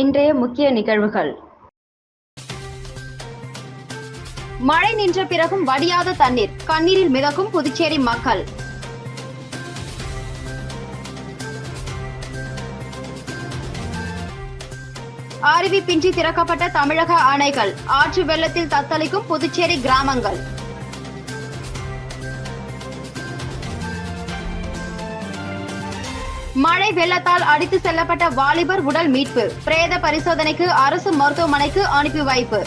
இன்றைய முக்கிய நிகழ்வுகள். மழை நின்ற பிறகும் வடியாத தண்ணீர் கண்ணீரில் மிதக்கும் புதுச்சேரி மக்கள். அறிவிப்பின்றி திறக்கப்பட்ட தமிழக அணைகள் ஆற்று வெள்ளத்தில் தத்தளிக்கும் புதுச்சேரி கிராமங்கள். மழை வெள்ளத்தால் அடித்து செல்லப்பட்ட வாலிபர் உடல் மீட்பு. பிரேத பரிசோதனைக்கு அரசு மருத்துவமனைக்கு அனுப்பி வைப்பு.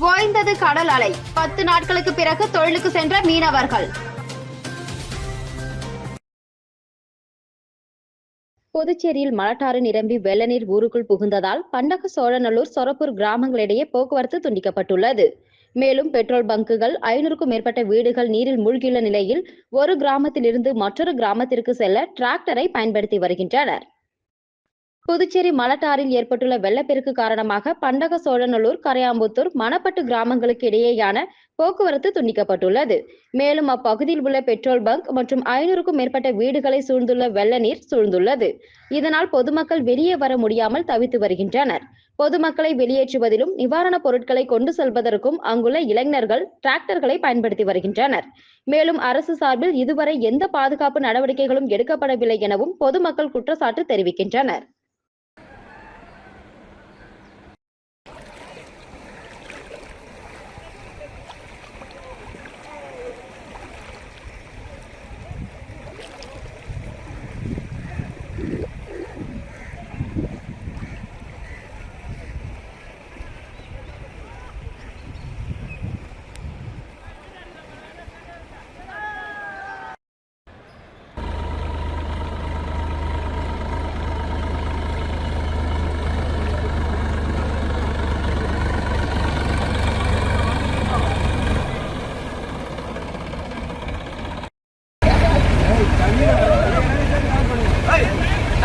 ஓய்ந்தது கடல் அலை. பத்து நாட்களுக்கு பிறகு தொழிலுக்கு சென்ற மீனவர்கள். புதுச்சேரியில் மலட்டாறு நிரம்பி வெள்ளநீர் ஊருக்குள் புகுந்ததால் பண்டக சோழநல்லூர் சொரப்பூர் கிராமங்களிடையே போக்குவரத்து துண்டிக்கப்பட்டுள்ளது. மேலும் பெட்ரோல் பங்குகள் ஐநூறுக்கும் மேற்பட்ட வீடுகள் நீரில் மூழ்கியுள்ள நிலையில் ஒரு கிராமத்திலிருந்து மற்றொரு கிராமத்திற்கு செல்ல டிராக்டரை பயன்படுத்தி வருகின்றனர். புதுச்சேரி மலட்டாரில் ஏற்பட்டுள்ள வெள்ளப்பெருக்கு காரணமாக பண்டக சோழநல்லூர் கரையாம்புத்தூர் மணப்பட்டு கிராமங்களுக்கு இடையேயான போக்குவரத்து துண்டிக்கப்பட்டுள்ளது. மேலும் அப்பகுதியில் உள்ள பெட்ரோல் பங்க் மற்றும் ஐநூறுக்கும் மேற்பட்ட வீடுகளை சூழ்ந்துள்ள வெள்ள நீர் சூழ்ந்துள்ளது. இதனால் பொதுமக்கள் வெளியே வர முடியாமல் தவித்து வருகின்றனர். பொதுமக்களை வெளியேற்றுவதிலும் நிவாரணப் பொருட்களை கொண்டு செல்வதற்கும் அங்குள்ள இளைஞர்கள் டிராக்டர்களை பயன்படுத்தி வருகின்றனர். மேலும் அரசு சார்பில் இதுவரை எந்த பாதுகாப்பு நடவடிக்கைகளும் எடுக்கப்படவில்லை எனவும் பொதுமக்கள் குற்றச்சாட்டு தெரிவிக்கின்றனர்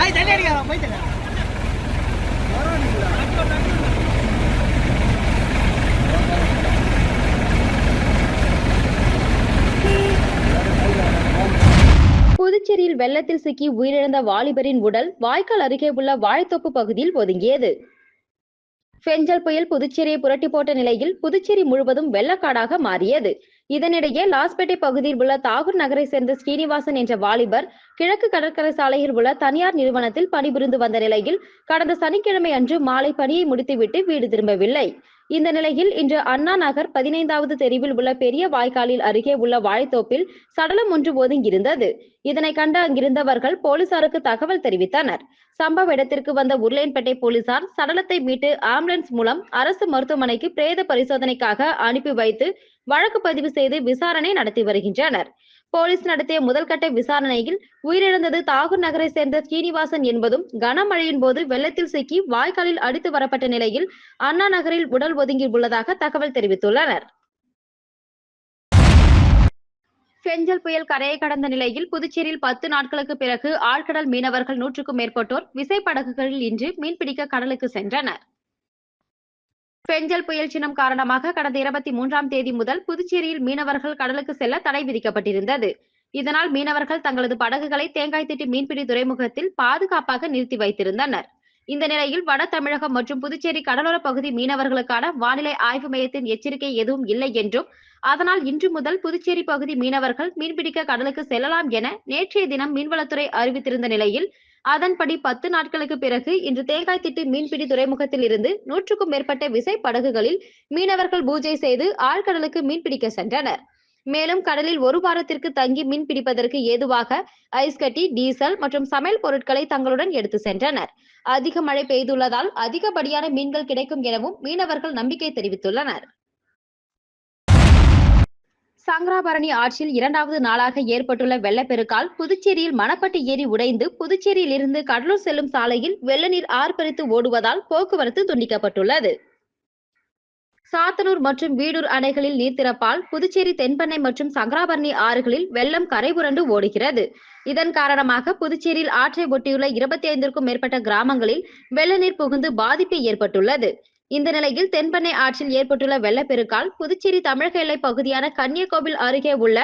ஐய் தள்ளி அடிக்காத போய் தள்ளி புதுச்சேரியில் வெள்ளத்தில் சிக்கி உயிரிழந்த வாலிபரின் உடல் வாய்க்கால் அருகே உள்ள வாழைத்தோப்பு பகுதியில் ஒதுங்கியது. பெஞ்சல் புயல் புதுச்சேரியை புரட்டி போட்ட நிலையில் புதுச்சேரி முழுவதும் வெள்ளக்காடாக மாறியது. இதனிடையே லாஸ்பேட்டை பகுதியில் உள்ள தாகூர் நகரை சேர்ந்த ஸ்ரீனிவாசன் என்ற வாலிபர் கிழக்கு கடற்கரை சாலையில் உள்ள தனியார் நிறுவனத்தில் பணிபுரிந்து வந்த நிலையில் கடந்த சனிக்கிழமை அன்று மாலை பணியை முடித்துவிட்டு வீடு திரும்பவில்லை. இந்த நிலையில் இன்று அண்ணா நகர் பதினைந்தாவது தெருவில் உள்ள பெரிய வாய்க்காலில் அருகே உள்ள வாழைத்தோப்பில் சடலம் ஒன்று ஒதுங்கியிருந்தது. இதனை கண்ட அங்கிருந்தவர்கள் போலீசாருக்கு தகவல் தெரிவித்தனர். சம்பவ இடத்திற்கு வந்த உருளையன்பேட்டை போலீசார் சடலத்தை மீட்டு ஆம்புலன்ஸ் மூலம் அரசு மருத்துவமனைக்கு பிரேத பரிசோதனைக்காக அனுப்பி வைத்து வழக்கு பதிவு செய்து விசாரணை நடத்தி வருகின்றனர். போலீஸ் நடத்திய முதல்கட்ட விசாரணையில் உயிரிழந்தது தாகூர் நகரை சேர்ந்த ஸ்ரீனிவாசன் என்பதும் கனமழையின் போது வெள்ளத்தில் சிக்கி வாய்க்காலில் அடித்து வரப்பட்ட நிலையில் அண்ணா நகரில் உடல் ஒதுங்கி உள்ளதாக தகவல் தெரிவித்துள்ளனர். செஞ்சல் புயல் கரையை கடந்த நிலையில் புதுச்சேரியில் பத்து நாட்களுக்கு பிறகு ஆழ்கடல் மீனவர்கள் நூற்றுக்கும் மேற்பட்டோர் விசைப்படகுகளில் இன்று மீன்பிடிக்க கடலுக்கு சென்றனர். பெஞ்சல் புயல் சின்னம் காரணமாக கடந்த இருபத்தி மூன்றாம் தேதி முதல் புதுச்சேரியில் மீனவர்கள் கடலுக்கு செல்ல தடை விதிக்கப்பட்டிருந்தது. இதனால் மீனவர்கள் தங்களது படகுகளை தேங்காய்த்திட்டு மீன்பிடி துறைமுகத்தில் பாதுகாப்பாக நிறுத்தி வைத்திருந்தனர். இந்த நிலையில் வட தமிழகம் மற்றும் புதுச்சேரி கடலோர பகுதி மீனவர்களுக்கான வானிலை ஆய்வு மையத்தின் எச்சரிக்கை எதுவும் இல்லை என்றும் அதனால் இன்று முதல் புதுச்சேரி பகுதி மீனவர்கள் மீன்பிடிக்க கடலுக்கு செல்லலாம் என நேற்றைய தினம் மீன்வளத்துறை அறிவித்திருந்த நிலையில் அதன்படி பத்து நாட்களுக்கு பிறகு இன்று தேங்காய்த்திட்டு மீன்பிடி துறைமுகத்தில் இருந்து நூற்றுக்கும் மேற்பட்ட விசை படகுகளில் மீனவர்கள் பூஜை செய்து ஆழ்கடலுக்கு மீன்பிடிக்க சென்றனர். மேலும் கடலில் ஒரு வாரத்திற்கு தங்கி மீன் பிடிப்பதற்கு ஏதுவாக ஐஸ் கட்டி டீசல் மற்றும் சமையல் பொருட்களை தங்களுடன் எடுத்து சென்றனர். அதிக மழை பெய்துள்ளதால் அதிகப்படியான மீன்கள் கிடைக்கும் எனவும் மீனவர்கள் நம்பிக்கை தெரிவித்துள்ளனர். சங்கராபரணி ஆற்றில் இரண்டாவது நாளாக ஏற்பட்டுள்ள வெள்ளப்பெருக்கால் புதுச்சேரியில் மணப்பட்டு ஏரி உடைந்து புதுச்சேரியில் இருந்து கடலூர் செல்லும் சாலையில் வெள்ளநீர் ஆர்ப்பரித்து ஓடுவதால் போக்குவரத்து துண்டிக்கப்பட்டுள்ளது. சாத்தனூர் மற்றும் வீடூர் அணைகளில் நீர் திறப்பால் புதுச்சேரி தென்பெண்ணை மற்றும் சங்கராபரணி ஆறுகளில் வெள்ளம் கரைபுரண்டு ஓடுகிறது. இதன் காரணமாக புதுச்சேரியில் ஆற்றை ஒட்டியுள்ள இருபத்தி ஐந்திற்கும் மேற்பட்ட கிராமங்களில் வெள்ள நீர் புகுந்து பாதிப்பு ஏற்பட்டுள்ளது. இந்த நிலையில் தென்பெண்ணை ஆற்றில் ஏற்பட்டுள்ள வெள்ளப்பெருக்கால் புதுச்சேரி தமிழக எல்லை பகுதியான கன்னியகோவில் அருகே உள்ள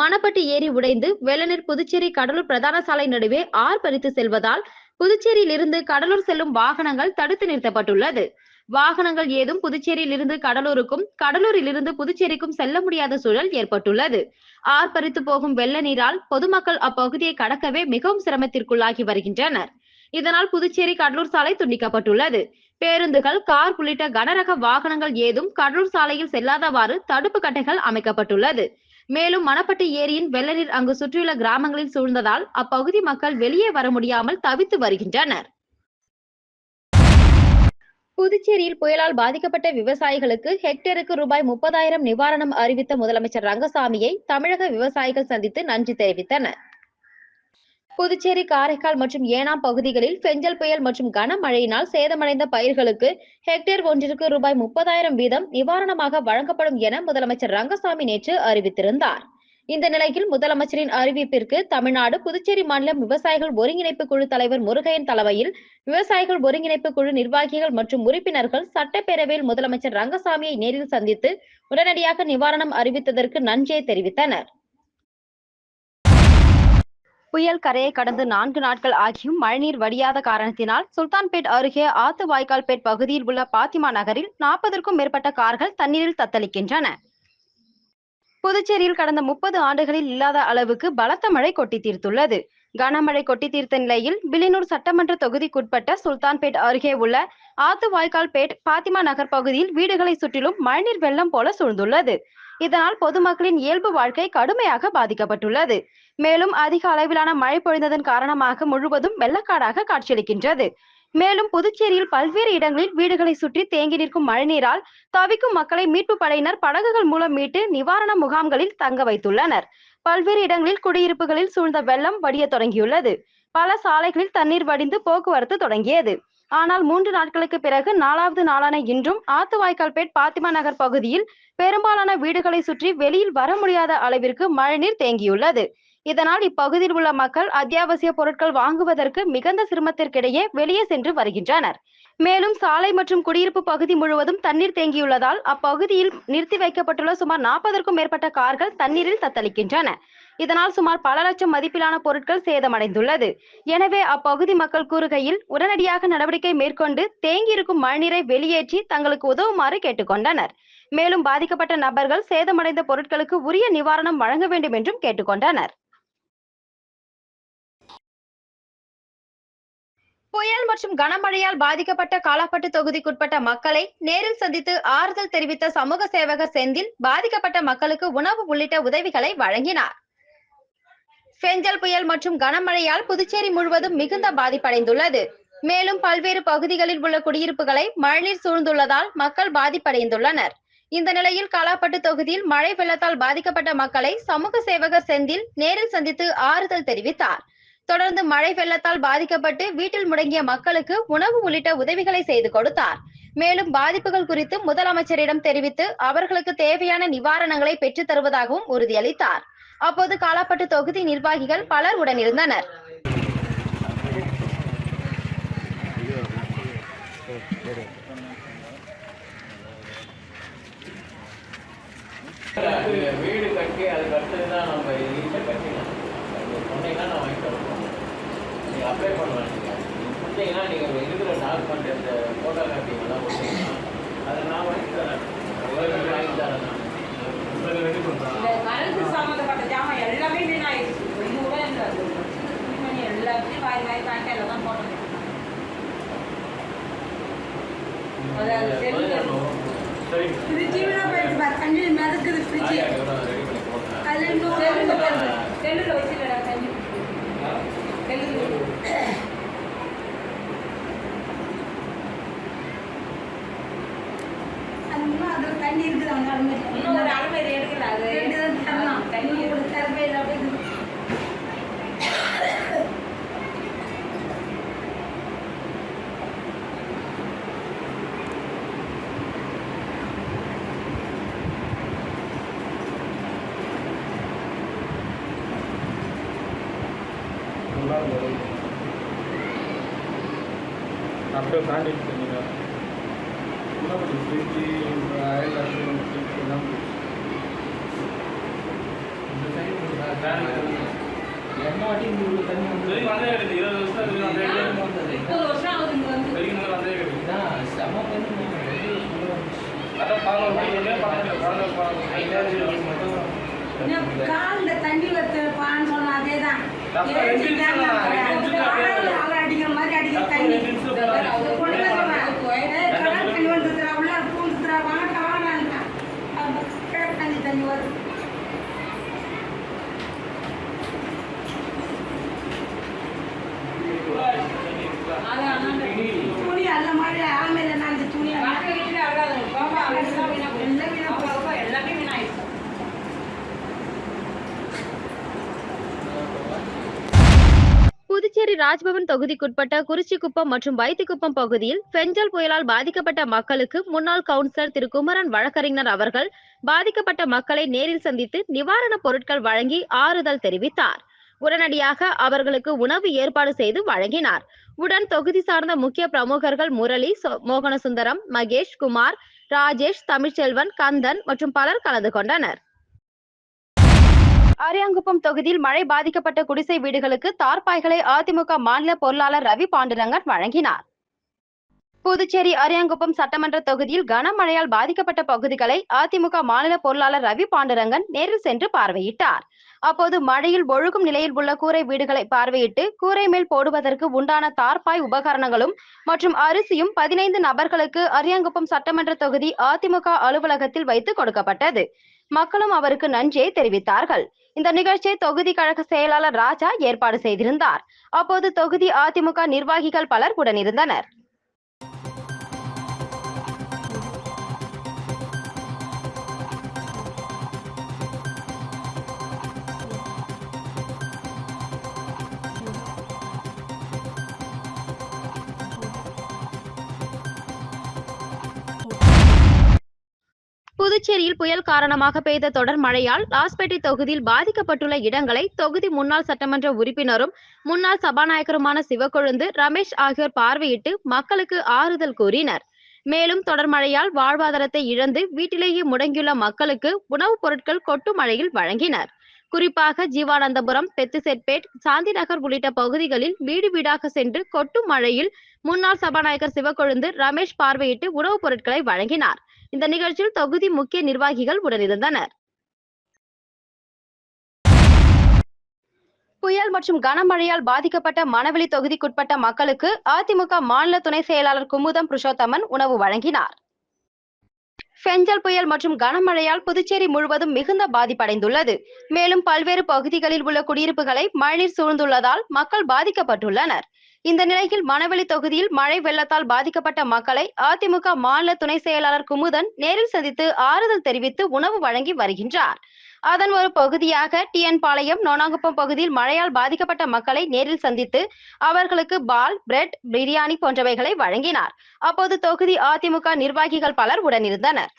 மணப்பட்டி ஏரி உடைந்து வெள்ளநீர் புதுச்சேரி கடலூர் பிரதான சாலை நடுவே ஆர்ப்பரித்து செல்வதால் புதுச்சேரியில் இருந்து கடலூர் செல்லும் வாகனங்கள் தடுத்து நிறுத்தப்பட்டுள்ளது. வாகனங்கள் ஏதும் புதுச்சேரியில் இருந்து கடலூருக்கும் கடலூரிலிருந்து புதுச்சேரிக்கும் செல்ல முடியாத சூழல் ஏற்பட்டுள்ளது. ஆர்ப்பரித்து போகும் வெள்ள நீரால் பொதுமக்கள் அப்பகுதியை கடக்கவே மிகவும் சிரமத்திற்குள்ளாகி வருகின்றனர். இதனால் புதுச்சேரி கடலூர் சாலை துண்டிக்கப்பட்டுள்ளது. பேருந்துகள் கார் உள்ளிட்ட கனரக வாகனங்கள் ஏதும் கடலூர் சாலையில் செல்லாதவாறு தடுப்பு கட்டைகள் அமைக்கப்பட்டுள்ளது. மேலும் மணப்பட்டு ஏரியின் வெள்ளநீர் அங்கு சுற்றியுள்ள கிராமங்களில் சூழ்ந்ததால் அப்பகுதி மக்கள் வெளியே வர முடியாமல் தவித்து வருகின்றனர். புதுச்சேரியில் புயலால் பாதிக்கப்பட்ட விவசாயிகளுக்கு ஹெக்டேருக்கு ரூபாய் முப்பதாயிரம் நிவாரணம் அறிவித்த முதலமைச்சர் ரங்கசாமியை தமிழக விவசாயிகள் சந்தித்து நன்றி தெரிவித்தனர். புதுச்சேரி காரைக்கால் மற்றும் ஏனாம் பகுதிகளில் பெஞ்சல் புயல் மற்றும் கனமழையினால் சேதமடைந்த பயிர்களுக்கு ஹெக்டேர் ஒன்றிற்கு ரூபாய் முப்பதாயிரம் வீதம் நிவாரணமாக வழங்கப்படும் என முதலமைச்சர் ரங்கசாமி நேற்று அறிவித்திருந்தார். இந்த நிலையில் முதலமைச்சரின் அறிவிப்பிற்கு தமிழ்நாடு புதுச்சேரி மாநிலம் விவசாயிகள் ஒருங்கிணைப்பு குழு தலைவர் முருகையன் தலைமையில் விவசாயிகள் ஒருங்கிணைப்பு குழு நிர்வாகிகள் மற்றும் உறுப்பினர்கள் சட்டப்பேரவையில் முதலமைச்சர் ரங்கசாமியை நேரில் சந்தித்து உடனடியாக நிவாரணம் அறிவித்ததற்கு நன்றியை தெரிவித்தனர். புயல் கரையை கடந்து நான்கு நாட்கள் ஆகியும் மழைநீர் வடியாத காரணத்தினால் சுல்தான்பேட் அருகே ஆத்து வாய்க்கால்பேட் பகுதியில் உள்ள பாத்திமா நகரில் நாற்பதற்கும் மேற்பட்ட கார்கள் தண்ணீரில் தத்தளிக்கின்றன. புதுச்சேரியில் கடந்த முப்பது ஆண்டுகளில் இல்லாத அளவுக்கு பலத்த மழை கொட்டி தீர்த்துள்ளது. கனமழை கொட்டி தீர்த்த நிலையில் வில்லியனூர் சட்டமன்ற தொகுதிக்குட்பட்ட சுல்தான்பேட் அருகே உள்ள ஆத்து வாய்க்கால்பேட் பாத்திமா நகர் பகுதியில் வீடுகளை சுற்றிலும் மழைநீர் வெள்ளம் போல சூழ்ந்துள்ளது. இதனால் பொதுமக்களின் இயல்பு வாழ்க்கை கடுமையாக பாதிக்கப்பட்டுள்ளது. மேலும் அதிக அளவிலான மழை பொழிந்ததன் காரணமாக முழுவதும் வெள்ளக்காடாக காட்சியளிக்கின்றது. மேலும் புதுச்சேரியில் பல்வேறு இடங்களில் வீடுகளை சுற்றி தேங்கி நிற்கும் மழைநீரால் தவிக்கும் மக்களை மீட்பு படையினர் படகுகள் மூலம் மீட்டு நிவாரண முகாம்களில் தங்க வைத்துள்ளனர். பல்வேறு இடங்களில் குடியிருப்புகளில் சூழ்ந்த வெள்ளம் வடிய தொடங்கியுள்ளது. பல சாலைகளில் தண்ணீர் வடிந்து போக்குவரத்து தொடங்கியது. ஆனால் மூன்று நாட்களுக்கு பிறகு நாலாவது நாளான இன்றும் ஆத்துவாய்க்கால்பேட் பாத்திமா நகர் பகுதியில் பெரும்பாலான வீடுகளை சுற்றி வெளியில் வர முடியாத அளவிற்கு மழைநீர் தேங்கியுள்ளது. இதனால் இப்பகுதியில் உள்ள மக்கள் அத்தியாவசிய பொருட்கள் வாங்குவதற்கு மிகுந்த சிரமத்திற்கிடையே வெளியே சென்று வருகின்றனர். மேலும் சாலை மற்றும் குடியிருப்பு பகுதி முழுவதும் தண்ணீர் தேங்கியுள்ளதால் அப்பகுதியில் நிறுத்தி வைக்கப்பட்டுள்ள சுமார் நாற்பதற்கும் மேற்பட்ட கார்கள் தண்ணீரில் தத்தளிக்கின்றன. இதனால் சுமார் பல லட்சம் மதிப்பிலான பொருட்கள் சேதமடைந்துள்ளது. எனவே அப்பகுதி மக்கள் கூறுகையில் உடனடியாக நடவடிக்கை மேற்கொண்டு தேங்கியிருக்கும் மழைநீரை வெளியேற்றி தங்களுக்கு உதவுமாறு கேட்டுக்கொண்டனர். மேலும் பாதிக்கப்பட்ட நபர்கள் சேதமடைந்த பொருட்களுக்கு உரிய நிவாரணம் வழங்க வேண்டும் என்றும் கேட்டுக்கொண்டனர். புயல் மற்றும் கனமழையால் பாதிக்கப்பட்ட காலாப்பட்டு தொகுதிக்குட்பட்ட மக்களை நேரில் சந்தித்து ஆறுதல் தெரிவித்த சமூக சேவகர் செந்தில் பாதிக்கப்பட்ட மக்களுக்கு உணவு உள்ளிட்ட உதவிகளை வழங்கினார். பெஞ்சல் புயல் மற்றும் கனமழையால் புதுச்சேரி முழுவதும் மிகுந்த பாதிப்படைந்துள்ளது. மேலும் பல்வேறு பகுதிகளில் உள்ள குடியிருப்புகளை மழைநீர் சூழ்ந்துள்ளதால் மக்கள் பாதிப்படைந்துள்ளனர். இந்த நிலையில் காலாப்பட்டு தொகுதியில் மழை வெள்ளத்தால் பாதிக்கப்பட்ட மக்களை சமூக சேவகர் செந்தில் நேரில் சந்தித்து ஆறுதல் தெரிவித்தார். தொடர்ந்து மழை வெள்ளத்தால் பாதிக்கப்பட்டு வீட்டில் முடங்கிய மக்களுக்கு உணவு உள்ளிட்ட உதவிகளை செய்து கொடுத்தார். மேலும் பாதிப்புகள் குறித்து முதலமைச்சரிடம் தெரிவித்து அவர்களுக்கு தேவையான நிவாரணங்களை பெற்றுத் தருவதாகவும் உறுதியளித்தார். அப்போது காலாப்பட்டு தொகுதி நிர்வாகிகள் பலர் உடனிருந்தனர். வீடு கட்டி அதுக்கு அடுத்தது தான் நம்ம கட்டிக்கலாம் சொன்னீங்கன்னா நான் வாங்கி தருவோம் நீங்கள் அப்ளை பண்ணலாம் நீங்கள் கொடுத்தீங்கன்னா நீங்கள் இருக்கிற டாக்குமெண்ட் இந்த ஃபோட்டோ காப்பிங்கெல்லாம் கொடுத்தீங்கன்னா அதை நான் வாங்கி தரேன் வாங்கி தரேன் இந்த கரண்ட் சம்மந்தப்பட்ட ஜாமான் எல்லாமே எல்லாத்தையும் வாரி வாரி அப்படியே ஃபுல்லாக கொஞ்சம் ஃப்ரிட்ஜு அயல் எல்லாம் இந்த சைடு கொஞ்சம் வேலை என்ன வாட்டி உங்களுக்கு தண்ணி வந்து வந்தே கிடையாது இருபது வருஷம் அதுக்கு அந்த முப்பது வருஷம் ஆகுது இங்க வந்து வந்தே கிடையாது செம அதான் பதினோரு மணிக்கு ஐந்தாயிரம் காலில் தண்ணி வச்சுப்பான்னு சொன்ன அதே தான் அடிக்கிற மாதிரி அடிக்கிற தண்ணி ரெண்டு நிமிஷம் போறாரு. அது கொண்டு வந்து ஏய், கடல் தண்ணி வந்துதுடா, உள்ள பூந்துதுடா, வாங்க, வாங்கன்ட்டான். அப்ப கிழக்கு தண்ணி தண்ணி வருது அது அண்ணாண்ட துணி அல்ல மாதிரி ஆமையில நாலு துணி வாட்டர் வீட்டுல அழகாது பாப்பா எல்லாம் வீணா போயிடுச்சு. எல்லாம் வீணா பாப்பா, பாப்பா, எல்லாமே வீணாயிடுச்சு புதுச்சேரி ராஜ்பவன் தொகுதிக்குட்பட்ட குறிச்சிக்குப்பம் மற்றும் வைத்திக்குப்பம் பகுதியில் பெஞ்சல் புயலால் பாதிக்கப்பட்ட மக்களுக்கு முன்னாள் கவுன்சிலர் திரு குமரன் வழக்கறிஞர் அவர்கள் பாதிக்கப்பட்ட மக்களை நேரில் சந்தித்து நிவாரணப் பொருட்கள் வழங்கி ஆறுதல் தெரிவித்தார். உடனடியாக அவர்களுக்கு உணவு ஏற்பாடு செய்து வழங்கினார். உடன் தொகுதி சார்ந்த முக்கிய பிரமுகர்கள் முரளி சோ- மோகனசுந்தரம் மகேஷ் குமார் ராஜேஷ் தமிழ்ச்செல்வன் கந்தன் மற்றும் பலர் கலந்து கொண்டனர். அரியாங்குப்பம் தொகுதியில் மழை பாதிக்கப்பட்ட குடிசை வீடுகளுக்கு தார்பாய்களை அதிமுக மாநில பொருளாளர் ரவி பாண்டுரங்கன் வழங்கினார். புதுச்சேரி அரியாங்குப்பம் சட்டமன்ற தொகுதியில் கனமழையால் பாதிக்கப்பட்ட பகுதிகளை அதிமுக மாநில பொருளாளர் ரவி பாண்டுரங்கன் நேரில் சென்று பார்வையிட்டார். அப்போது மழையில் ஒழுகும் நிலையில் உள்ள கூரை வீடுகளை பார்வையிட்டு கூரை மேல் போடுவதற்கு உண்டான தார்பாய் உபகரணங்களும் மற்றும் அரிசியும் பதினைந்து நபர்களுக்கு அரியாங்குப்பம் சட்டமன்ற தொகுதி அதிமுக அலுவலகத்தில் வைத்து கொடுக்கப்பட்டது. மக்களும் அவருக்கு நன்றியை தெரிவித்தார்கள். இந்த நிகழ்ச்சியை தொகுதி கழக செயலாளர் ராஜா ஏற்பாடு செய்திருந்தார். அப்போது தொகுதி அதிமுக நிர்வாகிகள் பலர் உடனிருந்தனர். புதுச்சேரியில் புயல் காரணமாக பெய்த தொடர் மழையால் லாஸ்பேட்டை தொகுதியில் பாதிக்கப்பட்டுள்ள இடங்களை தொகுதி முன்னாள் சட்டமன்ற உறுப்பினரும் முன்னாள் சபாநாயகருமான சிவக்கொழுந்து ரமேஷ் ஆகியோர் பார்வையிட்டு மக்களுக்கு ஆறுதல் கூறினர். மேலும் தொடர் மழையால் வாழ்வாதாரத்தை இழந்து வீட்டிலேயே முடங்கியுள்ள மக்களுக்கு உணவுப் பொருட்கள் கொட்டு மழையில் வழங்கினர். குறிப்பாக ஜீவானந்தபுரம் பெத்துசெட்பேட் சாந்திநகர் உள்ளிட்ட பகுதிகளில் வீடு வீடாக சென்று கொட்டு மழையில் முன்னாள் சபாநாயகர் சிவக்கொழுந்து ரமேஷ் பார்வையிட்டு உணவுப் பொருட்களை வழங்கினார். இந்த நிகழ்ச்சியில் தொகுதி முக்கிய நிர்வாகிகள் உடனிருந்தனர். புயல் மற்றும் கனமழையால் பாதிக்கப்பட்ட மணவெளி தொகுதிக்குட்பட்ட மக்களுக்கு அதிமுக மாநில துணை செயலாளர் குமுதம் புருஷோத்தமன் உணவு வழங்கினார். பெஞ்சல் புயல் மற்றும் கனமழையால் புதுச்சேரி முழுவதும் மிகுந்த பாதிப்படைந்துள்ளது. மேலும் பல்வேறு பகுதிகளில் உள்ள குடியிருப்புகளை மழைநீர் சூழ்ந்துள்ளதால் மக்கள் பாதிக்கப்பட்டுள்ளனர். இந்த நிலையில் மணவெளி தொகுதியில் மழை வெள்ளத்தால் பாதிக்கப்பட்ட மக்களை அதிமுக மாநில துணை செயலாளர் குமுதன் நேரில் சந்தித்து ஆறுதல் தெரிவித்து உணவு வழங்கி வருகின்றார். அதன் ஒரு பகுதியாக டிஎன் பாளையம் நோனாங்குப்பம் பகுதியில் மழையால் பாதிக்கப்பட்ட மக்களை நேரில் சந்தித்து அவர்களுக்கு பால் பிரெட் பிரியாணி போன்றவைகளை வழங்கினார். அப்போது தொகுதி அதிமுக நிர்வாகிகள் பலர் உடனிருந்தனர்.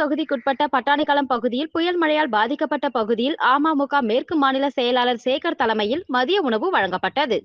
தொகுதிக்குட்பட்ட பட்டாணிக்களம் பகுதியில் புயல் மழையால் பாதிக்கப்பட்ட பகுதியில் அமமுக மேற்கு மாநில செயலாளர் சேகர் தலைமையில் மதிய உணவு வழங்கப்பட்டது.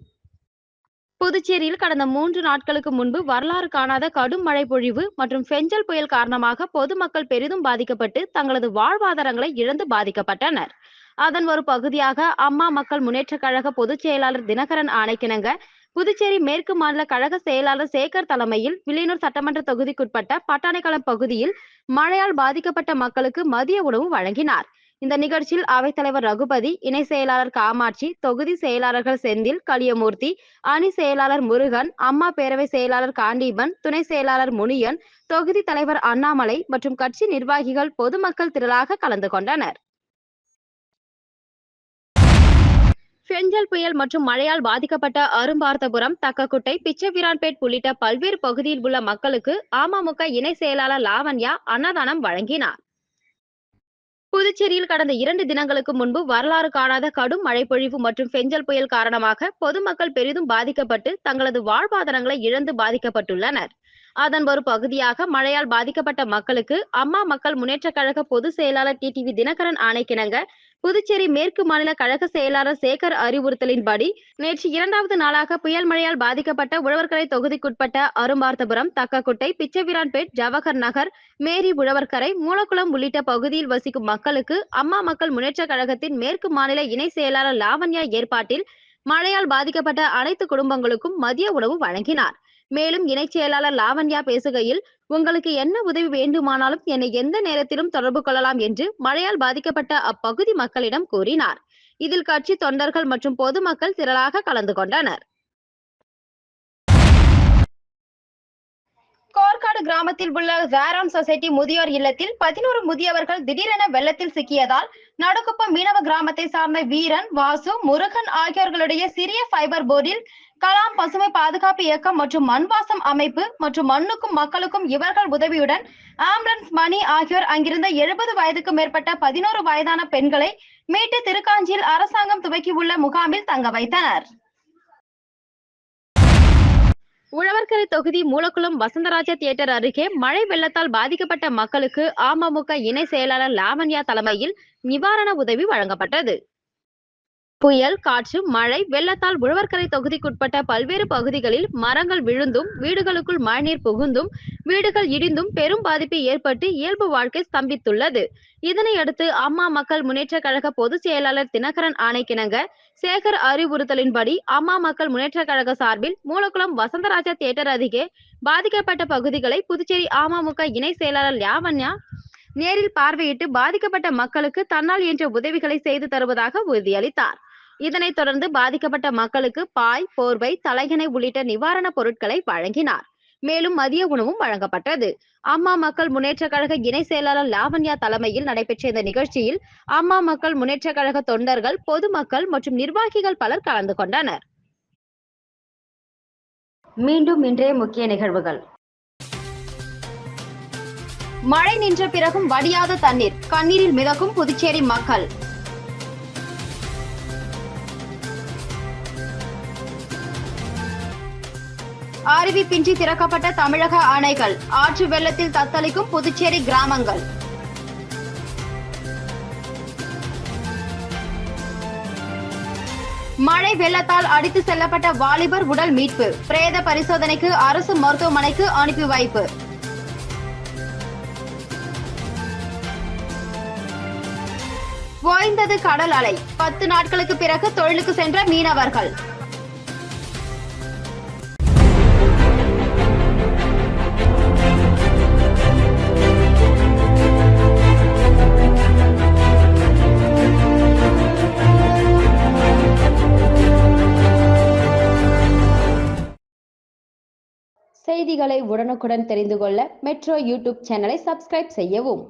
புதுச்சேரியில் கடந்த மூன்று நாட்களுக்கு முன்பு வரலாறு காணாத கடும் மழை பொழிவு மற்றும் பெஞ்சல் புயல் காரணமாக பொதுமக்கள் பெரிதும் பாதிக்கப்பட்டு தங்களது வாழ்வாதாரங்களை இழந்து பாதிக்கப்பட்டனர். அதன் ஒரு பகுதியாக அம்மா மக்கள் முன்னேற்றக் கழக பொதுச் செயலாளர் தினகரன் ஆணைக்கிணங்க புதுச்சேரி மேற்கு மாநில கழக செயலாளர் சேகர் தலைமையில் வில்லியனூர் சட்டமன்ற தொகுதிக்குட்பட்ட பட்டாணிக்களம் பகுதியில் மழையால் பாதிக்கப்பட்ட மக்களுக்கு மதிய உணவு வழங்கினார். இந்த நிகழ்ச்சியில் அவைத்தலைவர் ரகுபதி இணை செயலாளர் காமாட்சி தொகுதி செயலாளர்கள் செந்தில் கலியமூர்த்தி அணி செயலாளர் முருகன் அம்மா பேரவை செயலாளர் காண்டீபன் துணை செயலாளர் முனியன் தொகுதி தலைவர் அண்ணாமலை மற்றும் கட்சி நிர்வாகிகள் பொதுமக்கள் திரளாக கலந்து கொண்டனர். பெஞ்சல் புயல் மற்றும் மழையால் பாதிக்கப்பட்ட அரும்பார்த்தபுரம் தக்கக்குட்டை பிச்சைவீரான்பேட் உள்ளிட்ட பல்வேறு பகுதியில் உள்ள மக்களுக்கு அமமுக இணை செயலாளர் லாவண்யா அன்னதானம் வழங்கினார். புதுச்சேரியில் கடந்த இரண்டு தினங்களுக்கு முன்பு வரலாறு காணாத கடும் மழைப்பொழிவு மற்றும் பெஞ்சல் புயல் காரணமாக பொதுமக்கள் பெரிதும் பாதிக்கப்பட்டு தங்களது வாழ்வாதாரங்களை இழந்து பாதிக்கப்பட்டுள்ளனர். அதன் ஒரு பகுதியாக மழையால் பாதிக்கப்பட்ட மக்களுக்கு அம்மா மக்கள் முன்னேற்றக் கழக பொதுச் செயலாளர் டிடிவி தினகரன் ஆணைக்கிணங்க புதுச்சேரி மேற்கு மாநில கழக செயலாளர் சேகர் அறிவுறுத்தலின்படி நேற்று இரண்டாவது நாளாக புயல் மழையால் பாதிக்கப்பட்ட உழவர்கரை தொகுதிக்குட்பட்ட அரும்பார்த்தபுரம் தக்கக்குட்டை பிச்சைவீரான்பேட் ஜவஹர் நகர் மேரி உழவர்கரை மூலக்குளம் உள்ளிட்ட பகுதியில் வசிக்கும் மக்களுக்கு அம்மா மக்கள் முன்னேற்ற கழகத்தின் மேற்கு மாநில இணை செயலாளர் லாவண்யா ஏற்பாட்டில் மழையால் பாதிக்கப்பட்ட அனைத்து குடும்பங்களுக்கும் மதிய உணவு வழங்கினார். மேலும் இணைச் செயலாளர் லாவண்யா பேசுகையில் உங்களுக்கு என்ன உதவி வேண்டுமானாலும் என்னை எந்த நேரத்திலும் தொடர்பு கொள்ளலாம் என்று மழையால் பாதிக்கப்பட்ட அப்பகுதி மக்களிடம் கூறினார். இதில் கட்சி தொண்டர்கள் மற்றும் பொதுமக்கள் திரளாக கலந்து கொண்டனர். கோர்காடு கிராமத்தில் உள்ள வேராம் சொசைட்டி முதியோர் இல்லத்தில் பதினோரு முதியவர்கள் திடீரென வெள்ளத்தில் சிக்கியதால் நடுக்குப்பம் மீனவ கிராமத்தை சார்ந்த வீரன் வாசு முருகன் ஆகியோர்களுடைய சிறிய ஃபைபர் போர்டில் கலாம் பசுமை பாதுகாப்பு இயக்கம் மற்றும் மண்வாசம் அமைப்பு மற்றும் மண்ணுக்கும் மக்களுக்கும் இவர்கள் உதவியுடன் ஆம்புலன்ஸ் மணி ஆகியோர் அங்கிருந்த எழுபது வயதுக்கு மேற்பட்ட பதினோரு வயதான பெண்களை மீட்டு திருக்காஞ்சியில் அரசாங்கம் துவக்கியுள்ள முகாமில் தங்க வைத்தனர். உழவர்கரை தொகுதி மூலக்குளம் வசந்தராஜா தியேட்டர் அருகே மழை வெள்ளத்தால் பாதிக்கப்பட்ட மக்களுக்கு அமமுக இணை செயலாளர் லாவண்யா தலைமையில் நிவாரண உதவி வழங்கப்பட்டது. புயல் காற்று மழை வெள்ளத்தால் உழவர்கரை தொகுதிக்குட்பட்ட பல்வேறு பகுதிகளில் மரங்கள் விழுந்தும் வீடுகளுக்குள் மழைநீர் புகுந்தும் வீடுகள் இடிந்தும் பெரும் பாதிப்பு ஏற்பட்டு இயல்பு வாழ்க்கை ஸ்தம்பித்துள்ளது. இதனையடுத்து அம்மா மக்கள் முன்னேற்றக் கழக பொதுச் செயலாளர் தினகரன் ஆணைக்கிணங்க சேகர் அறிவுறுத்தலின்படி அம்மா மக்கள் முன்னேற்றக் கழக சார்பில் மூலக்குளம் வசந்தராஜா தியேட்டர் அருகே பாதிக்கப்பட்ட பகுதிகளை புதுச்சேரி அமமுக இணை செயலாளர் லாவண்யா நேரில் பார்வையிட்டு பாதிக்கப்பட்ட மக்களுக்கு தன்னால் இயன்ற உதவிகளை செய்து தருவதாக உறுதியளித்தார். இதனைத் தொடர்ந்து பாதிக்கப்பட்ட மக்களுக்கு பாய் போர்வை தலையணை உள்ளிட்ட நிவாரணப் பொருட்களை வழங்கினார். மேலும் மதிய உணவும் வழங்கப்பட்டது. அம்மா மக்கள் முன்னேற்ற கழக இணை செயலாளர் லாவண்யா தலைமையில் நடைபெற்ற இந்த நிகழ்ச்சியில் அம்மா மக்கள் முன்னேற்றக் கழக தொண்டர்கள் பொதுமக்கள் மற்றும் நிர்வாகிகள் பலர் கலந்து கொண்டனர். மீண்டும் இன்றைய முக்கிய நிகழ்வுகள். மழை நின்ற பிறகும் வடியாத தண்ணீர் கண்ணீரில் மிதக்கும் புதுச்சேரி மக்கள். அறிவிப்பின்றி திறக்கப்பட்ட தமிழக அணைகள் ஆற்று வெள்ளத்தில் தத்தளிக்கும் புதுச்சேரி கிராமங்கள். மழை வெள்ளத்தால் அடித்து செல்லப்பட்ட வாலிபர் உடல் மீட்பு பிரேத பரிசோதனைக்கு அரசு மருத்துவமனைக்கு அனுப்பி வைப்பு. ஓய்ந்தது கடல் அலை. பத்து நாட்களுக்கு பிறகு தொழிலுக்கு சென்ற மீனவர்கள். செய்திகளை உடனுக்குடன் தெரிந்து கொள்ள மெட்ரோ யூடியூப் சேனலை சப்ஸ்கிரைப் செய்யவும்.